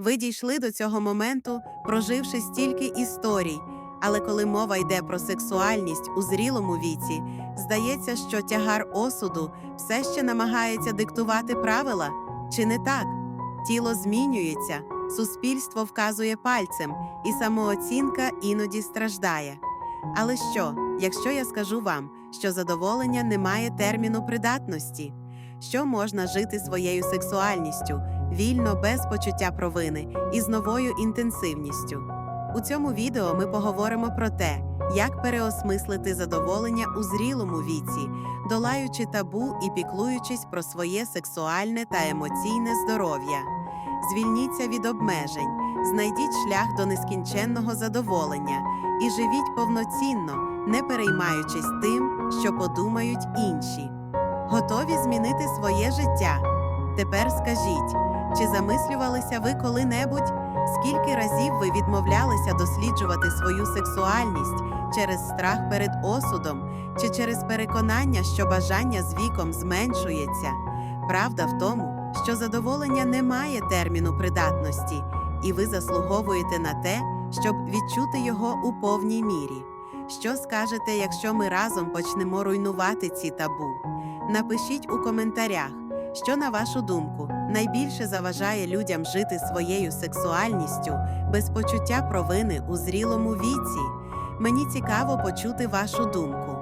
Ви дійшли до цього моменту, проживши стільки історій. Але коли мова йде про сексуальність у зрілому віці, здається, що тягар осуду все ще намагається диктувати правила. Чи не так? Тіло змінюється, суспільство вказує пальцем, і самооцінка іноді страждає. Але що, якщо я скажу вам, що задоволення не має терміну придатності? Що можна жити своєю сексуальністю вільно без почуття провини і з новою інтенсивністю? У цьому відео ми поговоримо про те, як переосмислити задоволення у зрілому віці, долаючи табу і піклуючись про своє сексуальне та емоційне здоров'я. Звільніться від обмежень, знайдіть шлях до нескінченного задоволення і живіть повноцінно, не переймаючись тим, що подумають інші. Готові змінити своє життя? Тепер скажіть, чи замислювалися ви коли-небудь, скільки разів ви відмовлялися досліджувати свою сексуальність через страх перед осудом чи через переконання, що бажання з віком зменшується? Правда в тому, що задоволення не має терміну придатності, і ви заслуговуєте на те, щоб відчути його у повній мірі. Що скажете, якщо ми разом почнемо руйнувати ці табу? Напишіть у коментарях, що, на вашу думку, найбільше заважає людям жити своєю сексуальністю без почуття провини у зрілому віці. Мені цікаво почути вашу думку.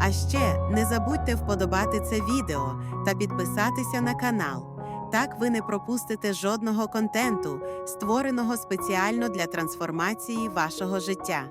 А ще не забудьте вподобати це відео та підписатися на канал. Так ви не пропустите жодного контенту, створеного спеціально для трансформації вашого життя.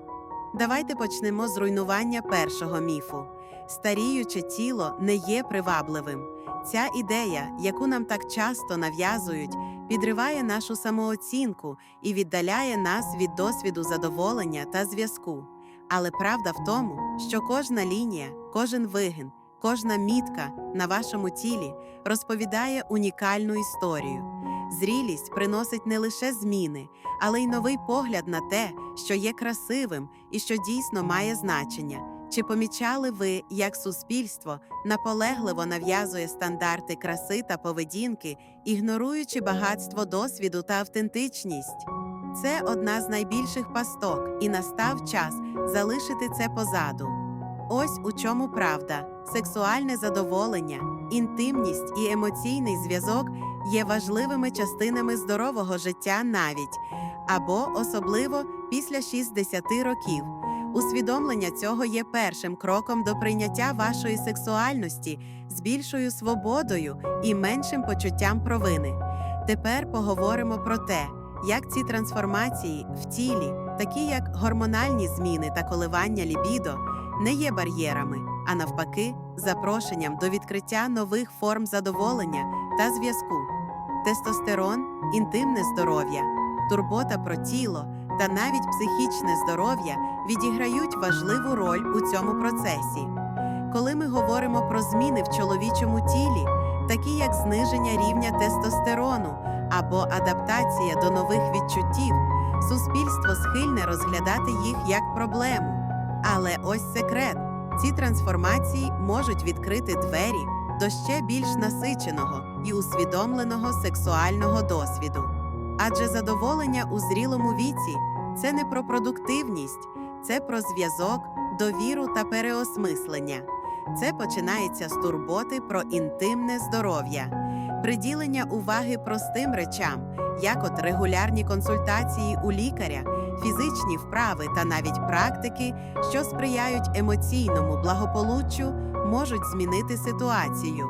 Давайте почнемо з руйнування першого міфу. Старіюче тіло не є привабливим. Ця ідея, яку нам так часто нав'язують, підриває нашу самооцінку і віддаляє нас від досвіду задоволення та зв'язку. Але правда в тому, що кожна лінія, кожен вигин, кожна мітка на вашому тілі розповідає унікальну історію. Зрілість приносить не лише зміни, але й новий погляд на те, що є красивим і що дійсно має значення. Чи помічали ви, як суспільство наполегливо нав'язує стандарти краси та поведінки, ігноруючи багатство досвіду та автентичність? Це одна з найбільших пасток, і настав час залишити це позаду. Ось у чому правда: сексуальне задоволення, інтимність і емоційний зв'язок є важливими частинами здорового життя навіть або особливо після 60 років. Усвідомлення цього є першим кроком до прийняття вашої сексуальності з більшою свободою і меншим почуттям провини. Тепер поговоримо про те, як ці трансформації в тілі, такі як гормональні зміни та коливання лібідо, не є бар'єрами, а навпаки, запрошенням до відкриття нових форм задоволення та зв'язку. Тестостерон, інтимне здоров'я, турбота про тіло та навіть психічне здоров'я відіграють важливу роль у цьому процесі. Коли ми говоримо про зміни в чоловічому тілі, такі як зниження рівня тестостерону або адаптація до нових відчуттів, суспільство схильне розглядати їх як проблему. Але ось секрет: ці трансформації можуть відкрити двері до ще більш насиченого і усвідомленого сексуального досвіду. Адже задоволення у зрілому віці це не про продуктивність, це про зв'язок, довіру та переосмислення. Це починається з турботи про інтимне здоров'я, приділення уваги простим речам, як от регулярні консультації у лікаря, фізичні вправи та навіть практики, що сприяють емоційному благополуччю, можуть змінити ситуацію.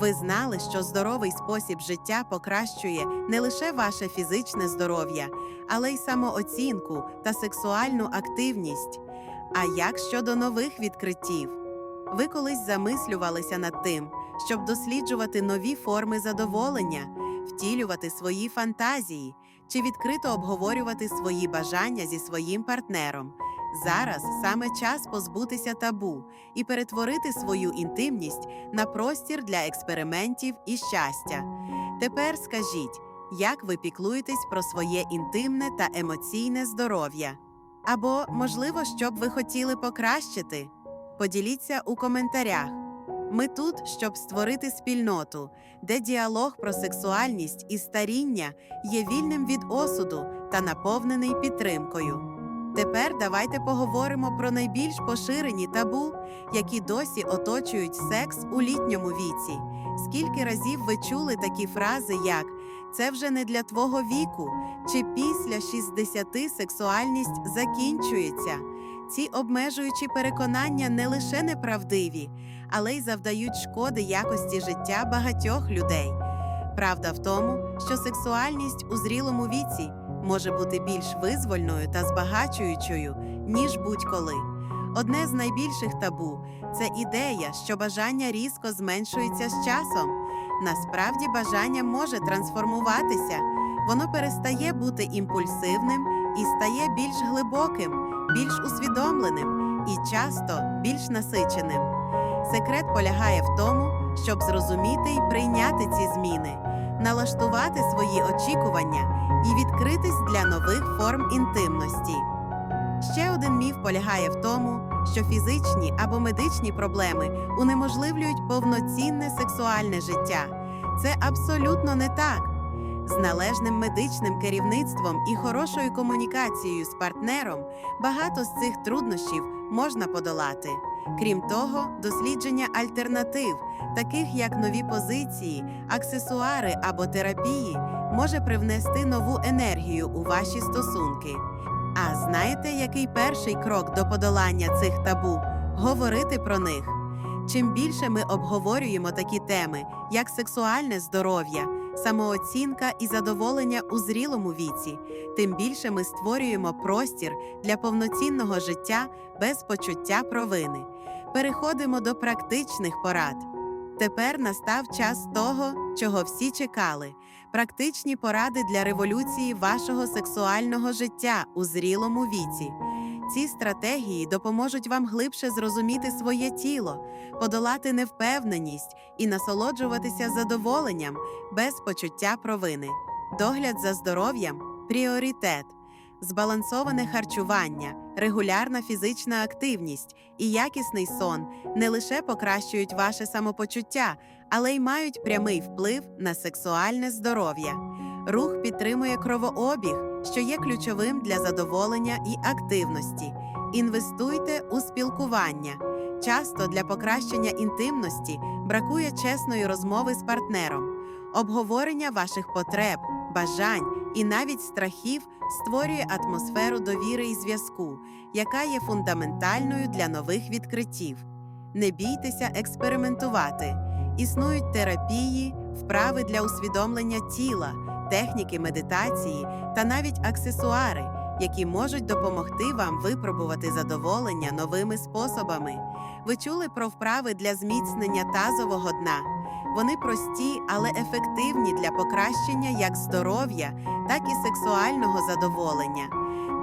Ви знали, що здоровий спосіб життя покращує не лише ваше фізичне здоров'я, але й самооцінку та сексуальну активність. А як щодо нових відкриттів? Ви колись замислювалися над тим, щоб досліджувати нові форми задоволення, втілювати свої фантазії чи відкрито обговорювати свої бажання зі своїм партнером. Зараз саме час позбутися табу і перетворити свою інтимність на простір для експериментів і щастя. Тепер скажіть, як ви піклуєтесь про своє інтимне та емоційне здоров'я? Або, можливо, що б ви хотіли покращити? Поділіться у коментарях. Ми тут, щоб створити спільноту, де діалог про сексуальність і старіння є вільним від осуду та наповнений підтримкою. Тепер давайте поговоримо про найбільш поширені табу, які досі оточують секс у літньому віці. Скільки разів ви чули такі фрази, як це вже не для твого віку, чи після 60 сексуальність закінчується? Ці обмежуючі переконання не лише неправдиві, але й завдають шкоди якості життя багатьох людей. Правда в тому, що сексуальність у зрілому віці може бути більш визвольною та збагачуючою, ніж будь-коли. Одне з найбільших табу це ідея, що бажання різко зменшується з часом. Насправді бажання може трансформуватися, воно перестає бути імпульсивним і стає більш глибоким, більш усвідомленим і часто більш насиченим. Секрет полягає в тому, щоб зрозуміти і прийняти ці зміни, налаштувати свої очікування і відкритись для нових форм інтимності. Ще один міф полягає в тому, що фізичні або медичні проблеми унеможливлюють повноцінне сексуальне життя. Це абсолютно не так. З належним медичним керівництвом і хорошою комунікацією з партнером багато з цих труднощів можна подолати. Крім того, дослідження альтернатив, таких як нові позиції, аксесуари або терапії, може привнести нову енергію у ваші стосунки. А знаєте, який перший крок до подолання цих табу говорити про них? Чим більше ми обговорюємо такі теми, як сексуальне здоров'я, самооцінка і задоволення у зрілому віці, тим більше ми створюємо простір для повноцінного життя без почуття провини. Переходимо до практичних порад. Тепер настав час того, чого всі чекали практичні поради для революції вашого сексуального життя у зрілому віці. Ці стратегії допоможуть вам глибше зрозуміти своє тіло, подолати невпевненість і насолоджуватися задоволенням без почуття провини. Догляд за здоров'ям пріоритет, збалансоване харчування, регулярна фізична активність і якісний сон не лише покращують ваше самопочуття, але й мають прямий вплив на сексуальне здоров'я. Рух підтримує кровообіг, що є ключовим для задоволення і активності. Інвестуйте у спілкування. Часто для покращення інтимності бракує чесної розмови з партнером. Обговорення ваших потреб, бажань і навіть страхів створює атмосферу довіри і зв'язку, яка є фундаментальною для нових відкриттів. Не бійтеся експериментувати. Існують терапії, вправи для усвідомлення тіла, техніки медитації та навіть аксесуари, які можуть допомогти вам випробувати задоволення новими способами. Ви чули про вправи для зміцнення тазового дна. Вони прості, але ефективні для покращення як здоров'я, так і сексуального задоволення.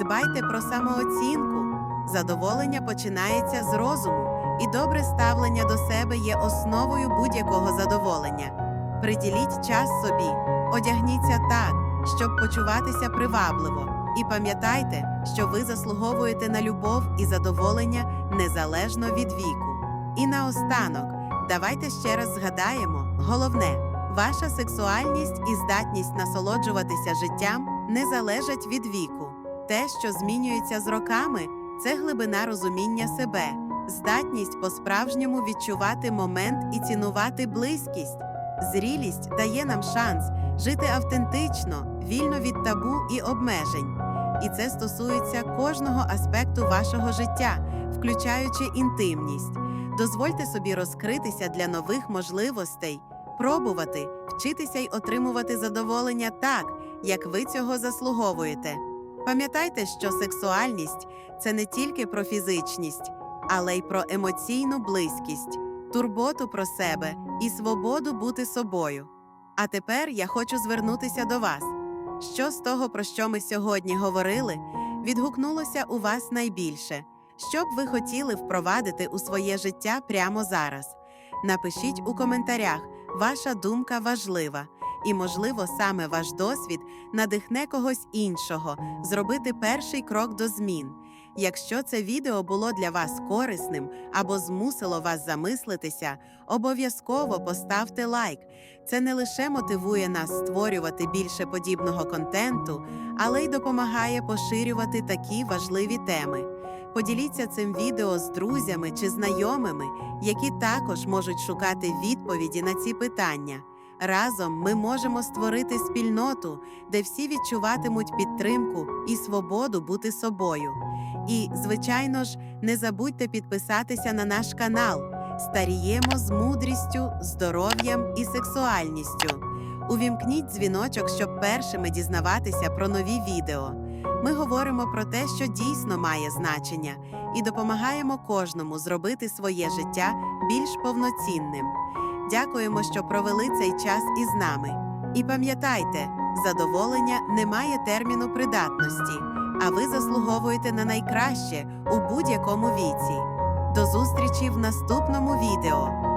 Дбайте про самооцінку. Задоволення починається з розуму, і добре ставлення до себе є основою будь-якого задоволення. Приділіть час собі, одягніться так, щоб почуватися привабливо, і пам'ятайте, що ви заслуговуєте на любов і задоволення незалежно від віку. І наостанок, давайте ще раз згадаємо: головне, ваша сексуальність і здатність насолоджуватися життям не залежать від віку. Те, що змінюється з роками, це глибина розуміння себе, здатність по-справжньому відчувати момент і цінувати близькість. Зрілість дає нам шанс жити автентично, вільно від табу і обмежень. І це стосується кожного аспекту вашого життя, включаючи інтимність. Дозвольте собі розкритися для нових можливостей, пробувати, вчитися й отримувати задоволення так, як ви цього заслуговуєте. Пам'ятайте, що сексуальність це не тільки про фізичність, але й про емоційну близькість, турботу про себе і свободу бути собою. А тепер я хочу звернутися до вас. Що з того, про що ми сьогодні говорили, відгукнулося у вас найбільше? Що б ви хотіли впровадити у своє життя прямо зараз? Напишіть у коментарях, ваша думка важлива, і, можливо, саме ваш досвід надихне когось іншого зробити перший крок до змін. Якщо це відео було для вас корисним або змусило вас замислитися, обов'язково поставте лайк. Це не лише мотивує нас створювати більше подібного контенту, але й допомагає поширювати такі важливі теми. Поділіться цим відео з друзями чи знайомими, які також можуть шукати відповіді на ці питання. Разом ми можемо створити спільноту, де всі відчуватимуть підтримку і свободу бути собою. І, звичайно ж, не забудьте підписатися на наш канал. Старіємо з мудрістю, здоров'ям і сексуальністю. Увімкніть дзвіночок, щоб першими дізнаватися про нові відео. Ми говоримо про те, що дійсно має значення, і допомагаємо кожному зробити своє життя більш повноцінним. Дякуємо, що провели цей час із нами. І пам'ятайте, задоволення не має терміну придатності, а ви заслуговуєте на найкраще у будь-якому віці. До зустрічі в наступному відео.